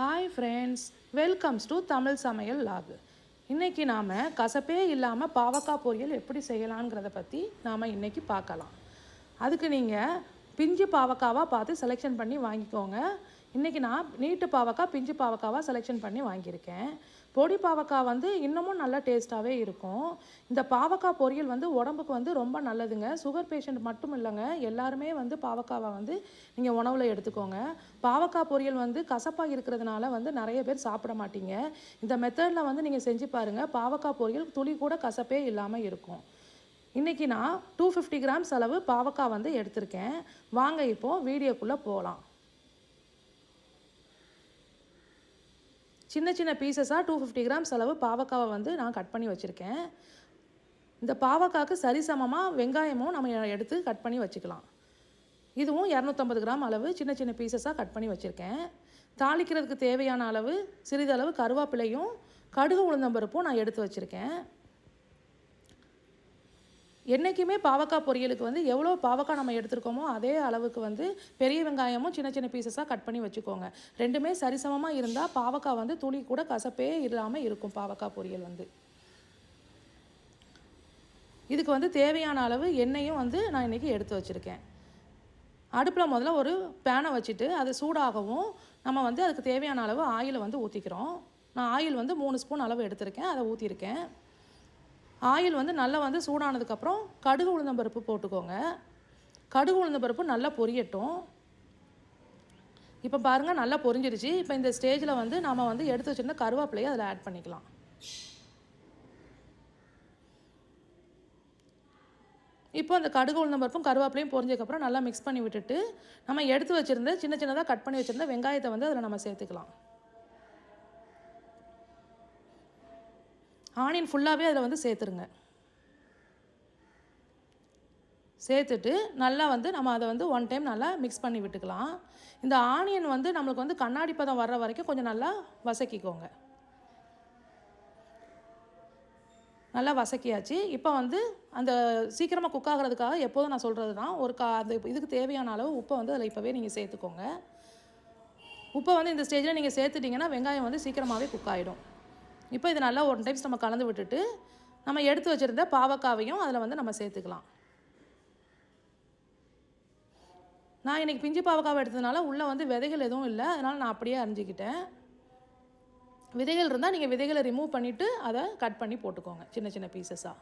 Hi friends welcomes to Tamil சமையல் lab இன்றைக்கி நாம் கசப்பே இல்லாமல் பாவக்காய் பொரியல் எப்படி செய்யலாங்கிறத பற்றி நாம் இன்றைக்கி பார்க்கலாம். அதுக்கு நீங்கள் பிஞ்சு பாவக்காவாக பார்த்து செலெக்ஷன் பண்ணி வாங்கிக்கோங்க. இன்றைக்கி நான் நீட்டு பாவக்காய் பிஞ்சு பாவக்காவாக செலெக்ஷன் பண்ணி வாங்கியிருக்கேன். பொடி பாவக்காய் வந்து இன்னமும் நல்ல டேஸ்ட்டாகவே இருக்கும். இந்த பாவக்காய் பொரியல் வந்து உடம்புக்கு வந்து ரொம்ப நல்லதுங்க. சுகர் பேஷண்ட் மட்டும் இல்லைங்க. எல்லாருமே வந்து பாவக்காவை வந்து நீங்கள் உணவில் எடுத்துக்கோங்க. பாவக்காய் பொரியல் வந்து கசப்பாக இருக்கிறதுனால வந்து நிறைய பேர் சாப்பிட மாட்டீங்க. இந்த மெத்தடில் வந்து நீங்கள் செஞ்சு பாருங்கள் பாவக்காய் பொரியல் துளி கூட கசப்பே இல்லாமல் இருக்கும். இன்றைக்கி நான் டூ ஃபிஃப்டி கிராம்ஸ் அளவு பாவக்காய் வந்து எடுத்திருக்கேன். வாங்க இப்போது வீடியோக்குள்ளே போகலாம் சின்ன சின்ன பீசஸாக டூ ஃபிஃப்டி கிராம்ஸ் அளவு பாவக்காவை வந்து நான் கட் பண்ணி வச்சுருக்கேன். இந்த பாவக்காய்க்கு சரிசமமாக வெங்காயமும் நம்ம எடுத்து கட் பண்ணி வச்சுக்கலாம். இதுவும் இரநூத்தம்பது கிராம் அளவு சின்ன சின்ன பீசஸாக கட் பண்ணி வச்சுருக்கேன். தாளிக்கிறதுக்கு தேவையான அளவு சிறிதளவு கருவேப்பிலையும் கடுகு உளுந்தம்பருப்பும் நான் எடுத்து வச்சுருக்கேன். என்றைக்குமே பாவக்காய் பொரியலுக்கு வந்து எவ்வளோ பாவக்காய் நம்ம எடுத்துருக்கோமோ அதே அளவுக்கு வந்து பெரிய வெங்காயமும் சின்ன சின்ன பீசஸாக கட் பண்ணி வச்சுக்கோங்க. ரெண்டுமே சரிசமமாக இருந்தால் பாவக்காய் வந்து துளி கூட கசப்பே இல்லாமல் இருக்கும் பாவக்காய் பொரியல் வந்து. இதுக்கு வந்து தேவையான அளவு எண்ணெயும் வந்து நான் இன்றைக்கி எடுத்து வச்சுருக்கேன். அடுப்பில் முதல்ல ஒரு பேனை வச்சுட்டு அது சூடாகவும் நம்ம வந்து அதுக்கு தேவையான அளவு ஆயிலை வந்து ஊற்றிக்கிறோம் நான் ஆயில் வந்து மூணு ஸ்பூன் அளவு எடுத்திருக்கேன். அதை ஊற்றிருக்கேன் ஆயில் வந்து நல்லா வந்து சூடானதுக்கப்புறம் கடுகு உளுந்தம் பருப்பு போட்டுக்கோங்க. கடுகு உளுந்தம் பருப்பு நல்லா பொரியட்டும். இப்போ பாருங்கள் நல்லா பொரிஞ்சிருச்சு. இப்போ இந்த ஸ்டேஜில் வந்து நாம் வந்து எடுத்து வச்சுருந்த கருவேப்பிலையை அதில் ஆட் பண்ணிக்கலாம். இப்போ அந்த கடுகு உளுந்தம்பருப்பும் கருவேப்பிலையும் பொரிஞ்சதுக்கப்புறம் நல்லா மிக்ஸ் பண்ணி விட்டுட்டு நம்ம எடுத்து வச்சுருந்த சின்ன சின்னதாக கட் பண்ணி வச்சுருந்த வெங்காயத்தை வந்து அதில் நம்ம சேர்த்துக்கலாம். ஆனியன் ஃபுல்லாகவே அதில் வந்து சேர்த்துருங்க. சேர்த்துட்டு நல்லா வந்து நம்ம அதை வந்து ஒன் டைம் நல்லா மிக்ஸ் பண்ணி விட்டுக்கலாம். இந்த ஆனியன் வந்து நம்மளுக்கு வந்து கண்ணாடி பதம் வர்ற வரைக்கும் கொஞ்சம் நல்லா வசக்கிக்கோங்க. நல்லா வசக்கியாச்சு. இப்போ வந்து அந்த சீக்கிரமாக குக் ஆகிறதுக்காக எப்போதும் நான் சொல்கிறது தான் ஒரு கா அந்த இதுக்கு தேவையான அளவு உப்பை வந்து அதில் இப்போவே நீங்கள் சேர்த்துக்கோங்க. உப்பை வந்து இந்த ஸ்டேஜில் நீங்கள் சேர்த்துட்டிங்கன்னா வெங்காயம் வந்து சீக்கிரமாகவே குக் ஆகிடும் இப்போ இது நல்லா ஒன் டைம்ஸ் நம்ம கலந்து விட்டுட்டு நம்ம எடுத்து வச்சுருந்த பாவக்காவையும் அதில் வந்து நம்ம சேர்த்துக்கலாம். நான் இன்றைக்கி பிஞ்சு பாவக்காவை எடுத்ததுனால உள்ளே வந்து விதைகள் எதுவும் இல்லை அதனால் நான் அப்படியே அரிஞ்சிக்கிட்டேன். விதைகள் இருந்தால் நீங்கள் விதைகளை ரிமூவ் பண்ணிவிட்டு அதை கட் பண்ணி போட்டுக்கோங்க சின்ன சின்ன பீசஸாக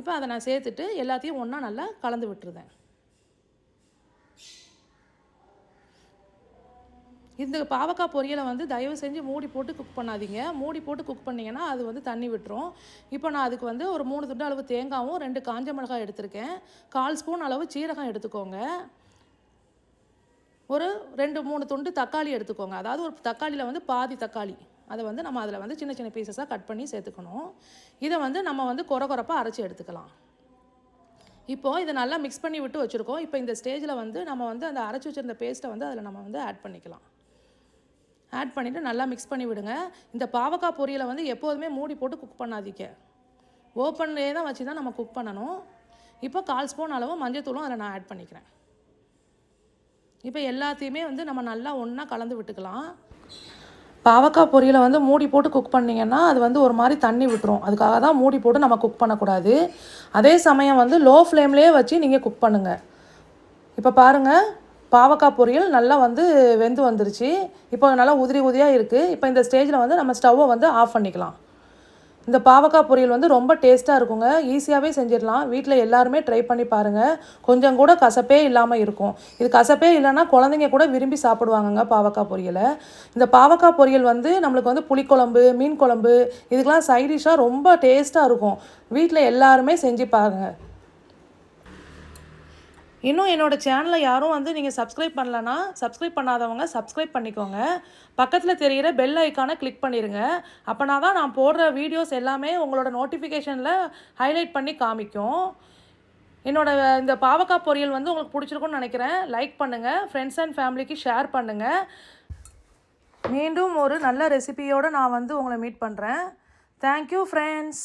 இப்போ அதை நான் சேர்த்துட்டு எல்லாத்தையும் ஒன்றா நல்லா கலந்து விட்டுருந்தேன் இந்த பாவக்காய் பொரியலை வந்து தயவு செஞ்சு மூடி போட்டு குக் பண்ணாதீங்க. மூடி போட்டு குக் பண்ணிங்கன்னா அது வந்து தண்ணி விட்டுரும். இப்போ நான் அதுக்கு வந்து ஒரு மூணு துண்டு அளவு தேங்காயும் ரெண்டு காஞ்ச மிளகாய் எடுத்திருக்கேன். கால் ஸ்பூன் அளவு சீரகம் எடுத்துக்கோங்க. ஒரு ரெண்டு மூணு துண்டு தக்காளி எடுத்துக்கோங்க. அதாவது ஒரு தக்காளியில் வந்து பாதி தக்காளி. அதை வந்து நம்ம அதில் வந்து சின்ன சின்ன பீசஸாக கட் பண்ணி சேர்த்துக்கணும். இதை வந்து நம்ம வந்து குறை குறைப்பாக அரைச்சி எடுத்துக்கலாம். இப்போது இதை நல்லா மிக்ஸ் பண்ணி விட்டு வச்சுருக்கோம். இப்போ இந்த ஸ்டேஜில் வந்து நம்ம வந்து அந்த அரைச்சி வச்சுருந்த பேஸ்ட்டை வந்து அதில் நம்ம வந்து ஆட் பண்ணிக்கலாம். ஆட் பண்ணிவிட்டு நல்லா மிக்ஸ் பண்ணி விடுங்க. இந்த பாவக்காய் பொரியலை வந்து எப்போதுமே மூடி போட்டு குக் பண்ணாதீங்க. ஓப்பன்லேயே தான் வச்சு தான் நம்ம குக் பண்ணணும். இப்போ கால் ஸ்பூன் அளவு மஞ்சத்தூளும் அதில் நான் ஆட் பண்ணிக்கிறேன். இப்போ எல்லாத்தையுமே வந்து நம்ம நல்லா ஒன்றா கலந்து விட்டுக்கலாம். பாவக்காய் பொரியலை வந்து மூடி போட்டு குக் பண்ணிங்கன்னா அது வந்து ஒரு மாதிரி தண்ணி விட்டுரும். அதுக்காக தான் மூடி போட்டு நம்ம குக் பண்ணக்கூடாது. அதே சமயம் வந்து லோ ஃப்ளேம்லேயே வச்சு நீங்கள் குக் பண்ணுங்கள் இப்போ பாருங்கள் பாவக்காய் பொரியல் நல்லா வந்து வெந்து வந்துருச்சு. இப்போ நல்லா உதிரி உதிரியாக இருக்குது இப்போ இந்த ஸ்டேஜில் வந்து நம்ம ஸ்டவ்வை வந்து ஆஃப் பண்ணிக்கலாம். இந்த பாவக்காய் பொரியல் வந்து ரொம்ப டேஸ்ட்டாக இருக்குங்க. ஈஸியாகவே செஞ்சிடலாம். வீட்டில் எல்லாருமே ட்ரை பண்ணி பாருங்கள் கொஞ்சம் கூட கசப்பே இல்லாமல் இருக்கும். இது கசப்பே இல்லைன்னா குழந்தைங்க கூட விரும்பி சாப்பிடுவாங்கங்க பாவக்காய் பொரியலை. இந்த பாவக்காய் பொரியல் வந்து நம்மளுக்கு வந்து புளிக்குழம்பு மீன் குழம்பு இதுக்கெலாம் சைடிஷாக ரொம்ப டேஸ்ட்டாக இருக்கும். வீட்டில் எல்லாருமே செஞ்சு பாருங்கள் இன்னும் என்னோடய சேனலை யாரும் வந்து நீங்கள் சப்ஸ்கிரைப் பண்ணலன்னா சப்ஸ்கிரைப் பண்ணாதவங்க சப்ஸ்கிரைப் பண்ணிக்கோங்க. பக்கத்தில் தெரிகிற பெல் ஐக்கானை கிளிக் பண்ணிடுங்க அப்போனா தான் நான் போடுற வீடியோஸ் எல்லாமே உங்களோட நோட்டிஃபிகேஷனில் ஹைலைட் பண்ணி காமிக்கும். என்னோடய இந்த பாவக்காய் பொரியல் வந்து உங்களுக்கு பிடிச்சிருக்குன்னு நினைக்கிறேன். லைக் பண்ணுங்கள் ஃப்ரெண்ட்ஸ் அண்ட் ஃபேமிலிக்கு ஷேர் பண்ணுங்கள் மீண்டும் ஒரு நல்ல ரெசிபியோடு நான் வந்து உங்களை மீட் பண்ணுறேன் தேங்க்யூ ஃப்ரெண்ட்ஸ்